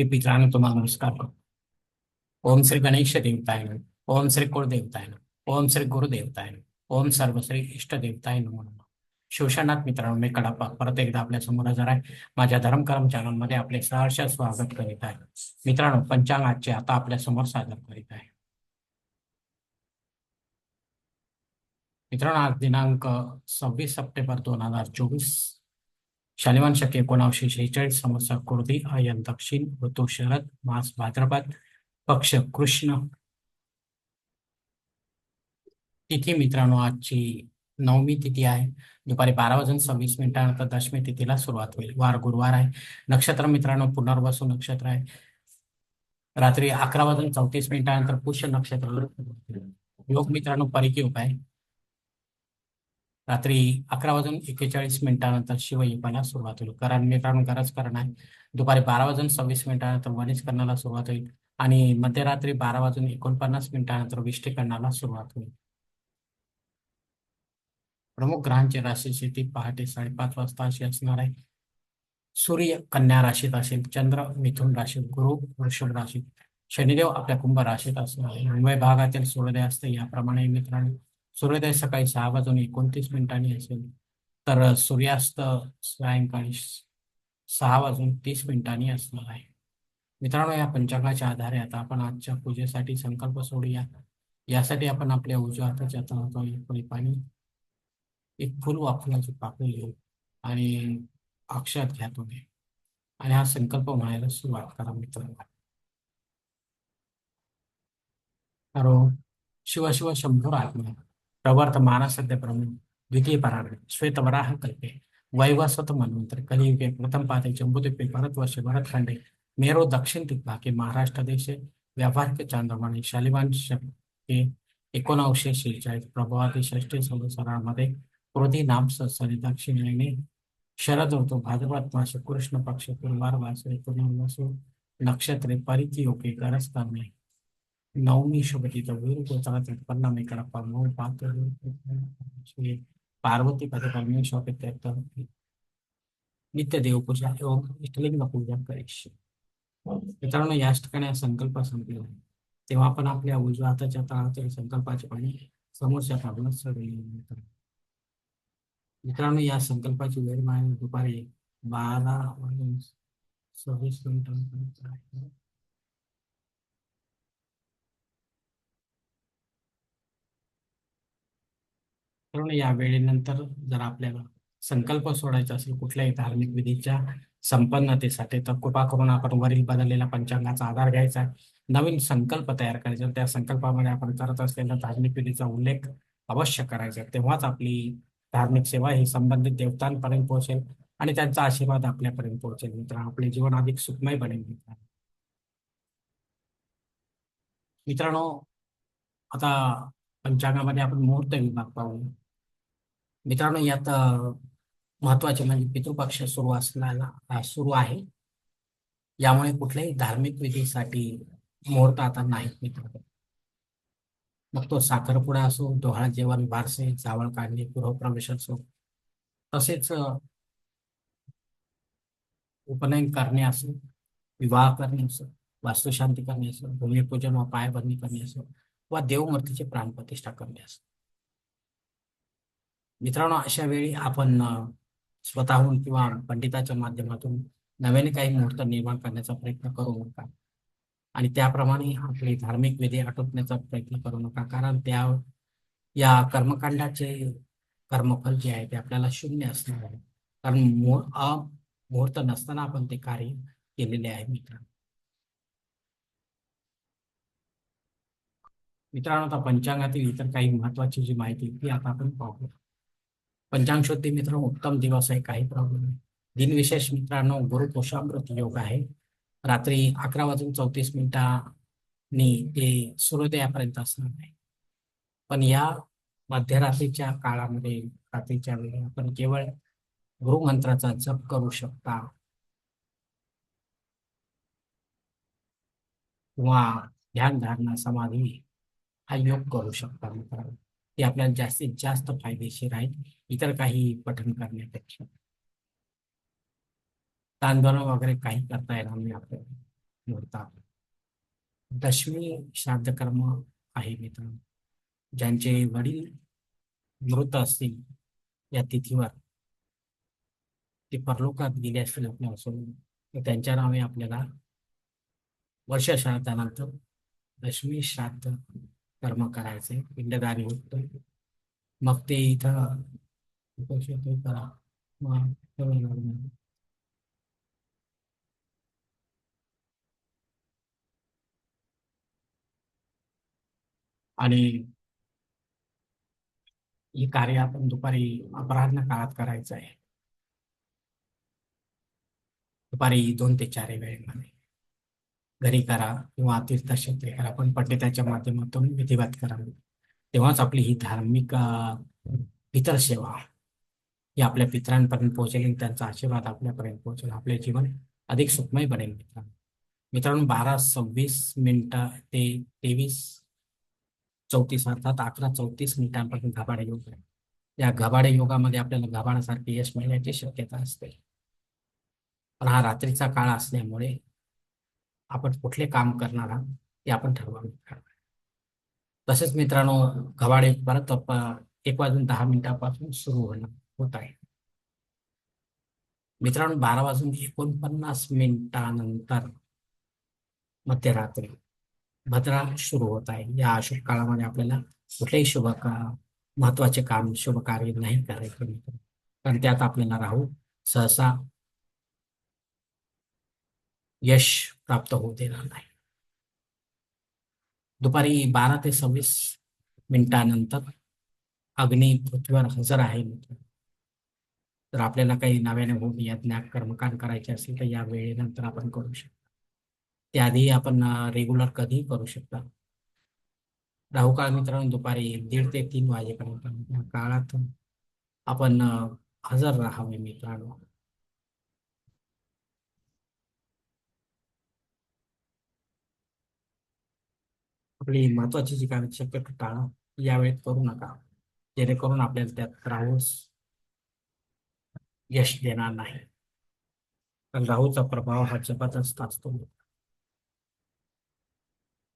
मी पितरांनो तुम्हाला नमस्कार करतो. ओम श्री गणेश देवताय. ओम श्री कुळदेवताय नमः. ओम श्री गुरुदेवताय. ओम सर्व श्री इष्ट देवताय नमो शिवशनाथ मित्रांनो मी कडापा परत एकदा आपल्यासमोर हजर आहे. माझ्या धर्मकर्म चॅनलमध्ये आपले सहर्ष स्वागत करीत आहे. मित्रांनो पंचांग आजचे आता आपल्यासमोर सादर करीत आहे. मित्रांनो आज दिनांक सव्वीस सप्टेंबर दोन हजार चोवीस शालिमान शके एकोणावीसशे शेहेचाळीस समस्या कुर्दी आयन दक्षिण ऋतू शरद मास भाद्रपद पक्ष कृष्ण. तिथी मित्रांनो आजची नवमी तिथी आहे. दुपारी बारा वाजून सव्वीस मिनिटानंतर दशमी तिथीला सुरुवात होईल. वार गुरुवार आहे. नक्षत्र मित्रांनो पुनर्वसू नक्षत्र आहे. रात्री अकरा वाजून चौतीस मिनिटानंतर पुष्य नक्षत्र योग मित्रांनो परिकी उपाय. रात्री अकरा वाजून एक्केचाळीस मिनिटानंतर शिवयुपाला सुरुवात होईल. कारण मित्रांनो गरज करण आहे. दुपारी बारा वाजून सव्वीस मिनिटानंतर वनिष्करणाला सुरुवात होईल आणि मध्यरात्री बारा वाजून एकोणपन्नास मिनिटानंतर विष्टीकरणाला सुरुवात होईल. प्रमुख ग्रहांची राशी स्थिती पहाटे साडेपाच वाजता अशी असणार आहे. सूर्य कन्या राशीत असेल चंद्र मिथुन राशीत गुरु वृषभ राशीत शनिदेव आपल्या कुंभ राशीत असणार आहे. मुंबई भागातील सूर्योदय असते. याप्रमाणे मित्रांनो सूर्योदय सकाळी सहा वाजून एकोणतीस मिनिटांनी असेल तर सूर्यास्त सायंकाळी सहा वाजून तीस मिनिटांनी असणार आहे. मित्रांनो या पंचांगाच्या आधारे आता आपण आजच्या पूजेसाठी संकल्प सोडूया. यासाठी आपण आपल्या उजव्या हाताच्या तळाजवळ एक पळी पाणी एक फुल वाफुलाची पाकळी घेऊ आणि अक्षात घ्या तुम्ही. आणि हा संकल्प म्हणायला सुरुवात करा मित्रांनो. शिव शिव शंभर आत्मा. प्रवर्तमान मानसद्य प्रमुख द्वितीय श्वेत श्वेतवराह कल्पे वैवस्वत मनवंतर कलियुगे प्रथम पाते जम्बुद्वीपे भरतवर्षे भरतखंडे मेरो दक्षिण दिग्भागे महाराष्ट्र देशे व्यावहारिक चांद्रमाने शालिवान शके एकोणावीसशे शेहेचाळीस प्रभावाती षष्टी संवत्सरामध्ये क्रोधी नाम सत्सरी दक्षिणेने शरद ऋतू भाद्रपद मासे कृष्ण पक्ष गुरुवार वासरे पुनर्वसू नक्षत्रे परिती योगे गरज करणे नवमी शुभतीचा वीर गोचारात परिणामी कडप्पा मऊ पात्र श्री पार्वती पद परमेश्वर इत्यर्थ नित्य देवपूजा एवं इष्टलिंग पूजा करीश मित्रांनो याच ठिकाणी हा संकल्प संपलेला आहे तेव्हा आपण आपल्या उजव्या हाताच्या तळातील संकल्पाचे पाणी समोरच्या काढून सगळे मित्रांनो या संकल्पाची वेळ माय दुपारी बारा सव्वीस मिनिटांपर्यंत आहे मित्रांनो या वेळेनंतर जर आपल्याला संकल्प सोडायचा असेल कुठल्याही धार्मिक विधीच्या संपन्नतेसाठी तर कृपा करून आपण वरील बदललेल्या पंचांगाचा आधार घ्यायचा नवीन संकल्प तयार करायचा त्या संकल्पामध्ये आपण करत असलेल्या धार्मिक विधीचा उल्लेख अवश्य करायचा. तेव्हाच आपली धार्मिक सेवा ही संबंधित देवतांपर्यंत पोहोचेल आणि त्यांचा आशीर्वाद आपल्यापर्यंत पोहोचेल. मित्र आपले जीवन अधिक सुखमय बनेल. मित्र मित्रांनो आता पंचांगामध्ये आपण मुहूर्त विभाग पाहू मित्रांनो यात महत्त्वाचे म्हणजे पितृपक्ष सुरू असण्याला सुरू आहे. यामुळे कुठल्याही धार्मिक विधीसाठी मुहूर्त आता नाहीत मित्र मग तो साखरपुडा असो डोहाळ जेवण बारसे जावळ काढणे गृहप्रवेश असो तसेच उपनयन करणे असो विवाह करणे असो वास्तुशांती करणे असो भूमिपूजन व पायभरणी करणे असो वा देवमूर्तीची प्राणप्रतिष्ठा करणे असो. मित्रांनो अशा वेळी आपण स्वतःहून किंवा पंडिताच्या माध्यमातून नव्याने काही मुहूर्त निर्माण करण्याचा प्रयत्न करू नका. आणि त्याप्रमाणे आपले धार्मिक विधी आटोपण्याचा प्रयत्न करू नका. कारण त्या या कर्मकांडाचे कर्मफल जे आहे ते आपल्याला शून्य असणार आहे. कारण मुहूर्त नसताना आपण ते कार्य केलेले आहे मित्रांनो. मित्रांनो आता पंचांगातील इतर काही महत्वाची जी माहिती ती आता आपण पाहूया. पंचांग शुद्धी मित्र उत्तम दिवस आहे काही प्रॉब्लेम नाही. दिनविशेष मित्रांनो गुरु पोषामृत योग आहे. रात्री अकरा वाजून चौतीस मिनिटांनी ते सूर्योदयापर्यंत असणार आहे. पण या मध्यरात्रीच्या काळामध्ये रात्रीच्या वेळी आपण केवळ गुरुमंत्राचा जप करू शकता. किंवा ध्यान धारणा समाधी हा योग करू शकता मित्रांनो. ते आपल्याला जास्तीत जास्त फायदेशीर आहेत इतर काही पठण करण्यापेक्षा. तांदूळ वगैरे काही करता येणार नाही आपल्याला मोडतात दशमी श्राद्ध कर्म आहे मित्रांनो. ज्यांचे वडील मृत असतील या तिथीवर ते परलोकात गेले असतील आपल्या सोडून तर त्यांच्या नावे आपल्याला वर्ष श्राद्धानंतर दशमी श्राद्ध कर्म करायचे पिंडदारी होत. मग ते इथं करा. मग आणि हे कार्य आपण दुपारी अपराह्न काळात करायचं आहे. दुपारी दोन ते चार वेळेमध्ये. घरी करा किंवा तीर्थक्षेत्री करा. पण पंडिताच्या माध्यमातून विधिवत करावी तेव्हाच आपली ही धार्मिक अं, पितर सेवा ही आपल्या पित्रांपर्यंत पोहोचेल आणि त्यांचा आशीर्वाद आपल्यापर्यंत पोहोचेल. आपले जीवन अधिक सुखमय बनेल मित्रांनो. मित्रांनो बारा सव्वीस मिनिटं ते तेवीस चौतीस अर्थात अकरा चौतीस मिनिटांपासून घबाडे योग आहे. या घबाडे योगामध्ये आपल्याला घबाडासारखे यश मिळण्याची शक्यता असते. पण हा रात्रीचा काळ असल्यामुळे आपण कुठले काम करणार आहात ते आपण ठरवावे तसेच मित्रांनो घवाडे परत एक वाजून दहा मिनिटापासून सुरू होणार होत आहे. मित्रांनो बारा वाजून एकोणपन्नास मिनिटानंतर मध्यरात्री भद्रा सुरू होत आहे. या अशुभ काळामध्ये आपल्याला कुठलेही शुभ का महत्त्वाचे काम शुभ कार्य नाही करायचे कारण त्यात आपल्याला राहू सहसा यश प्राप्त होऊ देणार नाही. दुपारी बारा ते सव्वीस मिनिटानंतर अग्नी पृथ्वीवर हजर आहे. मित्र तर आपल्याला काही नव्याने होऊन यज्ञ कर्मकांड करायचे असेल तर या वेळेनंतर आपण करू शकतो. त्याआधी आपण रेग्युलर कधीही करू शकता. राहुकाळ मित्रांनो दुपारी दीड ते तीन वाजेपर्यंत या काळात आपण हजर राहावे मित्रांनो. आपली महत्वाची जी काही शक्यतो टाळा यावेळेत करू नका. जेणेकरून आपल्याला त्यात राहूस यश देणार नाही. कारण राहूचा प्रभाव हा जबरदस्त असतो.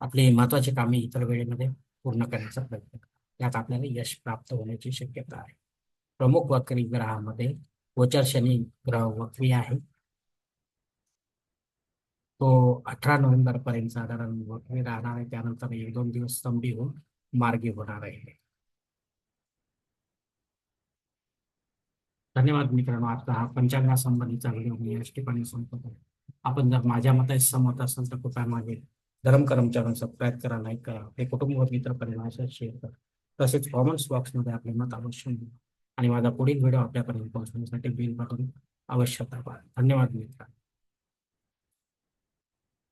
आपली महत्वाची कामे इतर वेळेमध्ये पूर्ण करण्याचा प्रयत्न करा. आपल्याला यश प्राप्त होण्याची शक्यता आहे. प्रमुख वक्री ग्रहामध्ये गोचर शनी ग्रह वक्री आहे. तो अठरा नोव्हेंबर पर्यंत साधारण वक्री राहणार आहे. त्यानंतर एक दोन दिवस स्तंभी होऊन मार्गी होणार आहे धन्यवाद मित्रांनो. आता हा पंचांगासंबंधीचा व्हिडिओ मी याच ठिकाणी आपण जर माझ्या मता सहमत असाल तर कृपया माझे धर्म कर्मचाऱ्यांना सबस्क्राईब करा लाईक करा. हे कुटुंब मित्र परिवाराशी शेअर करा. तसेच कॉमेंट्स बॉक्समध्ये आपले मत अवश्य आणि माझा पुढील व्हिडिओ आपल्यापर्यंत पोहोचवण्यासाठी बिल बटन अवश्य धन्यवाद मित्र